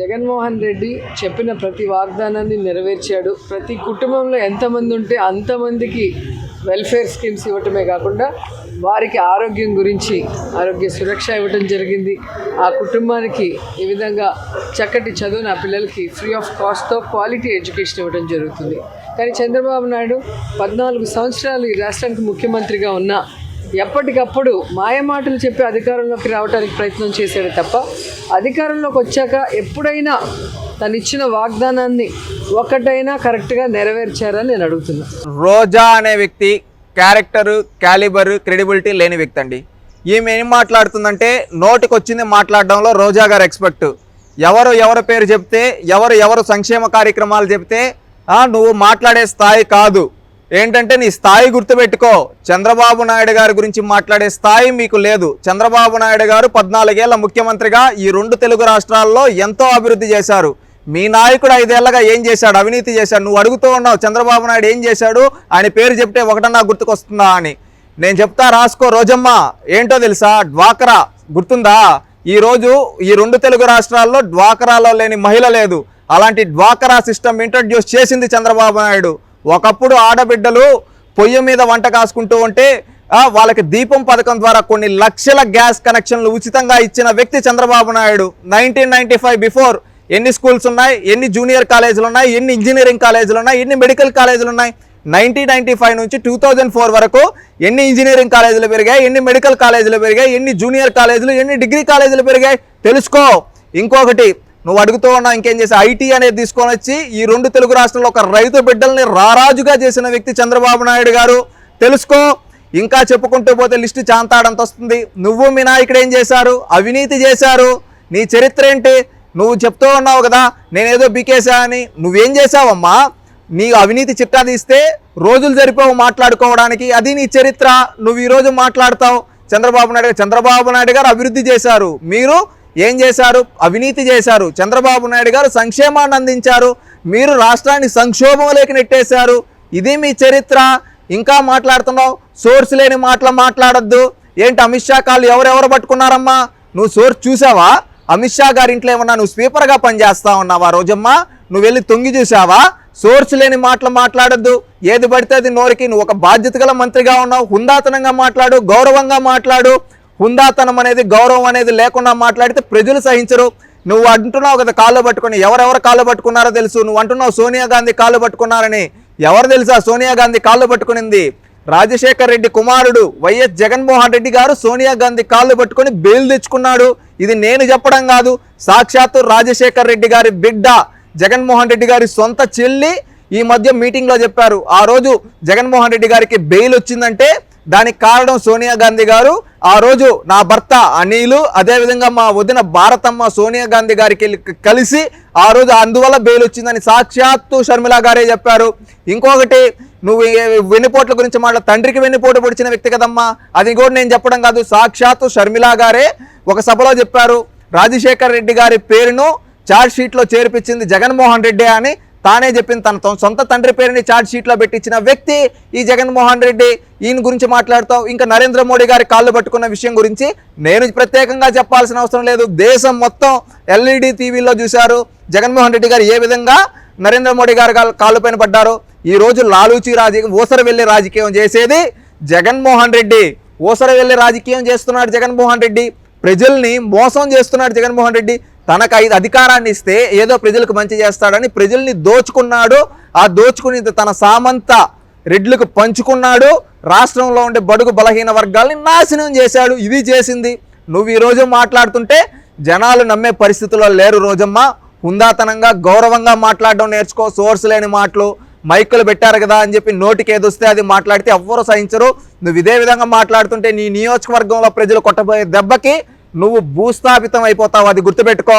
జగన్మోహన్ రెడ్డి చెప్పిన ప్రతి వాగ్దానాన్ని నెరవేర్చాడు. ప్రతి కుటుంబంలో ఎంతమంది ఉంటే అంతమందికి వెల్ఫేర్ స్కీమ్స్ ఇవ్వటమే కాకుండా వారికి ఆరోగ్యం గురించి ఆరోగ్య సురక్ష ఇవ్వటం జరిగింది. ఆ కుటుంబానికి ఈ విధంగా చక్కటి చదువు నా పిల్లలకి ఫ్రీ ఆఫ్ కాస్ట్తో క్వాలిటీ ఎడ్యుకేషన్ ఇవ్వడం జరుగుతుంది. కానీ చంద్రబాబు నాయుడు పద్నాలుగు సంవత్సరాలు ఈ రాష్ట్రానికి ముఖ్యమంత్రిగా ఉన్నా ఎప్పటికప్పుడు మాయమాటలు చెప్పి అధికారంలోకి రావడానికి ప్రయత్నం చేశాడు తప్ప అధికారంలోకి వచ్చాక ఎప్పుడైనా తను ఇచ్చిన వాగ్దానాన్ని ఒకటైనా కరెక్ట్గా నెరవేర్చారని నేను అడుగుతున్నా. రోజా అనే వ్యక్తి క్యారెక్టర్ క్యాలిబరు క్రెడిబిలిటీ లేని వ్యక్తి అండి. ఈమె ఏం మాట్లాడుతుందంటే నోటికి వచ్చింది మాట్లాడడంలో రోజా గారు ఎక్స్పర్ట్. ఎవరు ఎవరి పేరు చెప్తే ఎవరు ఎవరు సంక్షేమ కార్యక్రమాలు చెప్తే నువ్వు మాట్లాడే స్థాయి కాదు. ఏంటంటే నీ స్థాయి గుర్తుపెట్టుకో. చంద్రబాబు నాయుడు గారి గురించి మాట్లాడే స్థాయి మీకు లేదు. చంద్రబాబు నాయుడు గారు పద్నాలుగేళ్ళ ముఖ్యమంత్రిగా ఈ రెండు తెలుగు రాష్ట్రాల్లో ఎంతో అభివృద్ధి చేశారు. మీ నాయకుడు ఐదేళ్ళగా ఏం చేశాడు? అవినీతి చేశాడు. నువ్వు అడుగుతూ ఉన్నావు చంద్రబాబు నాయుడు ఏం చేశాడు? ఆయన పేరు చెప్తే ఒకటన్నా గుర్తుకొస్తుందా అని. నేను చెప్తా రాసుకో రోజమ్మ. ఏంటో తెలుసా? డ్వాకరా. గుర్తుందా? ఈ రోజు ఈ రెండు తెలుగు రాష్ట్రాల్లో డ్వాకరాలో లేని మహిళ లేదు. అలాంటి డ్వాకరా సిస్టమ్ ఇంట్రడ్యూస్ చేసింది చంద్రబాబు నాయుడు. ఒకప్పుడు ఆడబిడ్డలు పొయ్యి మీద వంట కాసుకుంటూ ఉంటే వాళ్ళకి దీపం పథకం ద్వారా కొన్ని లక్షల గ్యాస్ కనెక్షన్లు ఉచితంగా ఇచ్చిన వ్యక్తి Chandrababu Naidu. Nineteen ninety five before ఎన్ని స్కూల్స్ ఉన్నాయి ఎన్ని జూనియర్ కాలేజీలు ఉన్నాయి ఎన్ని ఇంజనీరింగ్ కాలేజీలు ఉన్నాయి ఎన్ని మెడికల్ కాలేజీలు ఉన్నాయి? నైన్టీన్ నైన్టీ ఫైవ్ నుంచి టూ థౌజండ్ ఫోర్ వరకు ఎన్ని ఇంజనీరింగ్ కాలేజీలు పెరిగాయి ఎన్ని మెడికల్ కాలేజీలు పెరిగాయి ఎన్ని జూనియర్ కాలేజీలు ఎన్ని డిగ్రీ కాలేజీలు పెరిగాయి? తెలుసుకో. ఇంకొకటి నువ్వు అడుగుతూ ఉన్నావు ఇంకేం చేసి? ఐటీ అనేది తీసుకొని వచ్చి ఈ రెండు తెలుగు రాష్ట్రంలో ఒక రైతు బిడ్డల్ని రారాజుగా చేసిన వ్యక్తి చంద్రబాబు నాయుడు గారు. తెలుసుకో ఇంకా చెప్పుకుంటూ పోతే లిస్టు చాంతాడంత వస్తుంది. నువ్వు మీ నాయకుడు ఏం చేశారు? అవినీతి చేశారు. నీ చరిత్ర ఏంటి? నువ్వు చెప్తూ ఉన్నావు కదా నేనేదో బీకేసా అని. నువ్వేం చేశావమ్మా? నీ అవినీతి చిట్టా తీస్తే రోజులు జరిపోవు మాట్లాడుకోవడానికి. అది నీ చరిత్ర. నువ్వు ఈరోజు మాట్లాడతావు. చంద్రబాబు నాయుడు చంద్రబాబు నాయుడు గారు అభివృద్ధి చేశారు. మీరు ఏం చేశారు? అవినీతి చేశారు. చంద్రబాబు నాయుడు గారు సంక్షేమాన్ని అందించారు. మీరు రాష్ట్రాన్ని సంక్షోభంలోకి నెట్టేశారు. ఇది మీ చరిత్ర. ఇంకా మాట్లాడుతున్నావు. సోర్స్ లేని మాటలు మాట్లాడొద్దు. ఏంటి అమిత్ షా కాళ్ళు ఎవరెవరు పట్టుకున్నారమ్మా? నువ్వు సోర్స్ చూసావా అమిత్ షా గారి ఇంట్లో ఏమన్నా నువ్వు స్పీపర్గా పనిచేస్తా ఉన్నావా రోజమ్మా? నువ్వు వెళ్ళి తొంగి చూసావా సోర్స్ లేని మాటలు మాట్లాడొద్దు. ఏది పడితే అది నోరికి. నువ్వు ఒక బాధ్యత గల మంత్రిగా ఉన్నావు. హుందాతనంగా మాట్లాడు. గౌరవంగా మాట్లాడు. హుందాతనం అనేది గౌరవం అనేది లేకుండా మాట్లాడితే ప్రజలు సహించరు. నువ్వు అంటున్నావు కదా కాళ్ళు పట్టుకుని ఎవరెవరు కాళ్ళు పట్టుకున్నారో తెలుసు. నువ్వు అంటున్నావు సోనియా గాంధీ కాళ్ళు పట్టుకున్నారని. ఎవరు తెలుసా సోనియా గాంధీ కాళ్ళు పట్టుకునింది? రాజశేఖర్ రెడ్డి కుమారుడు వైఎస్ జగన్మోహన్ రెడ్డి గారు సోనియా గాంధీ కాళ్ళు పట్టుకొని బెయిల్ తెచ్చుకున్నాడు. ఇది నేను చెప్పడం కాదు. సాక్షాత్తు రాజశేఖర్ రెడ్డి గారి బిడ్డ జగన్మోహన్ రెడ్డి గారి సొంత చెల్లి ఈ మధ్య మీటింగ్లో చెప్పారు. ఆ రోజు జగన్మోహన్ రెడ్డి గారికి బెయిల్ వచ్చిందంటే దానికి కారణం సోనియా గాంధీ గారు. ఆ రోజు నా భర్త అనిలు అదేవిధంగా మా వదిన భారతమ్మ సోనియా గాంధీ గారికి వెళ్ళి- కలిసి ఆ రోజు అందువల్ల బెయిల్ వచ్చిందని సాక్షాత్తు షర్మిల గారే చెప్పారు. ఇంకొకటి నువ్వు వెన్నుపోట్ల గురించి మాట్లా తండ్రికి వెన్నుపోటు పొడిచిన వ్యక్తి కదమ్మా. అది కూడా నేను చెప్పడం కాదు సాక్షాత్తు షర్మిల గారే ఒక సభలో చెప్పారు. రాజశేఖర్ రెడ్డి గారి పేరును చార్జ్ షీట్లో చేర్పించింది జగన్మోహన్ రెడ్డి అని తానే చెప్పింది తన సొంత తండ్రి పేరుని చార్జ్ షీట్లో పెట్టించిన వ్యక్తి ఈ జగన్మోహన్ రెడ్డి. ఈయన గురించి మాట్లాడతాం. ఇంకా నరేంద్ర మోడీ గారి కాళ్ళు పట్టుకున్న విషయం గురించి నేను ప్రత్యేకంగా చెప్పాల్సిన అవసరం లేదు. దేశం మొత్తం ఎల్ఈడి టీవీలో చూశారు. జగన్మోహన్ రెడ్డి గారు ఏ విధంగా నరేంద్ర మోడీ గారు కాళ్ళు- పైన పడ్డారు ఈ రోజు లాలూచి రాజకీయం ఓసర వెళ్ళే రాజకీయం చేసేది జగన్మోహన్ రెడ్డి. ఓసర వెళ్ళే రాజకీయం చేస్తున్నాడు జగన్మోహన్ రెడ్డి. ప్రజల్ని మోసం చేస్తున్నాడు జగన్మోహన్ రెడ్డి. తనకు ఐదు అధికారాన్ని ఇస్తే ఏదో ప్రజలకు మంచి చేస్తాడని ప్రజల్ని దోచుకున్నాడు. ఆ దోచుకుని తన సామంత రెడ్లకు పంచుకున్నాడు. రాష్ట్రంలో ఉండే బడుగు బలహీన వర్గాల్ని నాశనం చేశాడు. ఇది చేసింది. నువ్వు ఈ రోజు మాట్లాడుతుంటే జనాలు నమ్మే పరిస్థితుల్లో లేరు రోజమ్మ. హుందాతనంగా గౌరవంగా మాట్లాడడం నేర్చుకో. సోర్స్ లేని మాటలు. మైకులు పెట్టారు కదా అని చెప్పి నోటికి ఏదొస్తే అది మాట్లాడితే ఎవ్వరూ సహించరు. నువ్వు ఇదే విధంగా మాట్లాడుతుంటే నీ నియోజకవర్గంలో ప్రజలు కొట్టబోయే దెబ్బకి నువ్వు భూస్థాపితం అయిపోతావు అది గుర్తుపెట్టుకో.